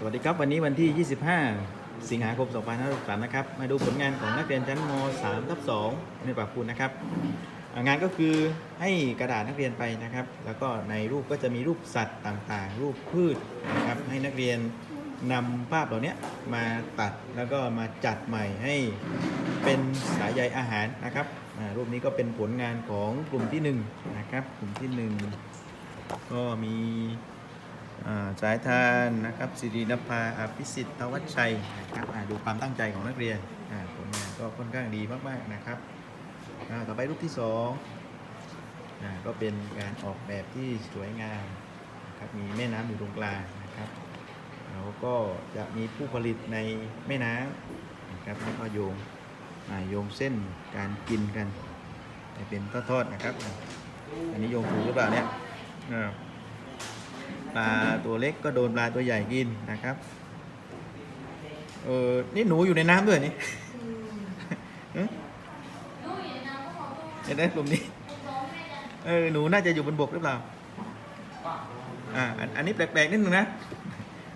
สวัสดีครับวันนี้วันที่ 25 สิงหาคม 2563 นะครับ มาดูผลงานของนักเรียนชั้นม 3 ทับ2ในปากคุณนะครับ งานก็คือให้กระดาษนักเรียนไปนะครับ แล้วก็ในรูปก็จะมีรูปสัตว์ต่างๆ รูปพืชนะครับให้นักเรียนนำภาพเหล่านี้มาตัดแล้วก็มาจัดใหม่ให้เป็นสายใยอาหารนะครับรูปนี้ก็เป็นผลงานของกลุ่มที่หนึ่งนะครับกลุ่มที่หนึ่งก็มี สายทานนะครับสิรินภาอภิสิทธิ์ทวัชชัยนะครับดูความตั้งใจของนักเรียนผลงานก็ค่อนข้างดีมากๆนะครับต่อไปรูปที่สองก็เป็นการออกแบบที่สวยงามนะครับมีแม่น้ำอยู่ตรงกลางนะครับแล้วก็จะมีผู้ผลิตในแม่น้ำนะครับแล้วก็โยงโยงเส้นการกินกันเป็นทอดๆนะครับ อันนี้โยงถูกหรือเปล่าเนี่ยอ่า ปลาตัวเล็กก็โดนปลาตัวใหญ่กินนะครับ เออนี่หนูอยู่ในน้ำด้วยนี่หึเห็นไหมกลุ่มนี้ เออหนูน่าจะอยู่บนบกหรือเปล่า อ่าอันอันนี้แปลกๆนิดนึงนะ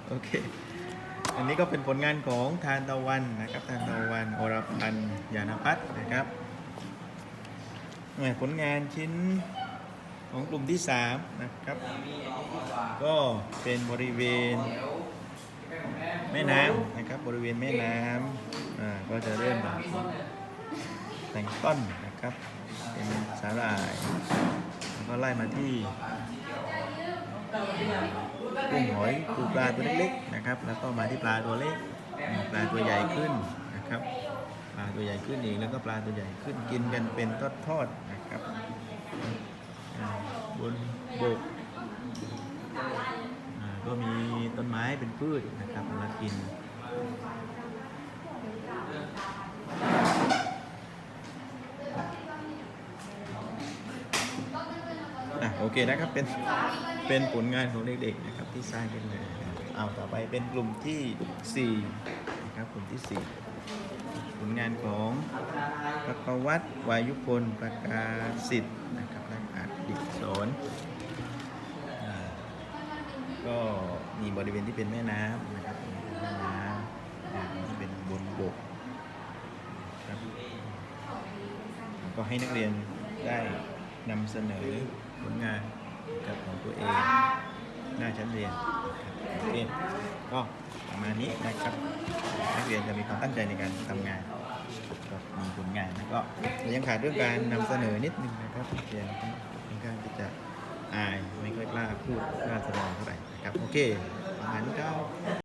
โอเค อันนี้ก็เป็นผลงานของทานตะวันนะครับ ทานตะวันอรพันธ์ยานพัฒน์นะครับแหม่ผลงานชิ้น ของกลุ่มที่ 3 นะครับ ก็เป็นบริเวณแม่น้ำนะครับบริเวณแม่น้ำอ่าก็จะเริ่มแต่งต้นนะครับ เป็นสาหร่ายแล้วก็ไล่มาที่กุ้งหอยปูปลาตัวเล็กๆนะครับ แล้วก็มาที่ปลาตัวเล็กปลาตัวใหญ่ขึ้นนะครับปลาตัวใหญ่ขึ้นอีกแล้วก็ปลาตัวใหญ่ขึ้นกินกันเป็นทอดๆนะครับ บนบกก็มีต้นไม้เป็นพืชนะครับมากินอะโอเคนะครับเป็นเป็นผลงานของเด็กๆนะครับที่สร้างขึ้นมาเอาต่อไปเป็นกลุ่มที่4นะครับกลุ่มที่ 4 ผลงานของประกวัตวายุพลประกาศิษย์นะครับและ อาจดิศรอ่าก็มีบริเวณที่เป็นแม่น้ำนะครับแม่น้ำที่เป็นบนบกครับก็ให้นักเรียนได้นำเสนอผลงานกับของตัวเองหน้าชั้นเรียนนะครับโอเคก็ประมาณนี้นะครับนักเรียนจะมีความตั้งใจในการทำงานก็มีผลงานแล้วก็ยังขาดเรื่องการนำเสนอนิดนึงนะครับเรียนูดน่าสนองเท่าไหร่ครับโอเคประมาณนี้ครับ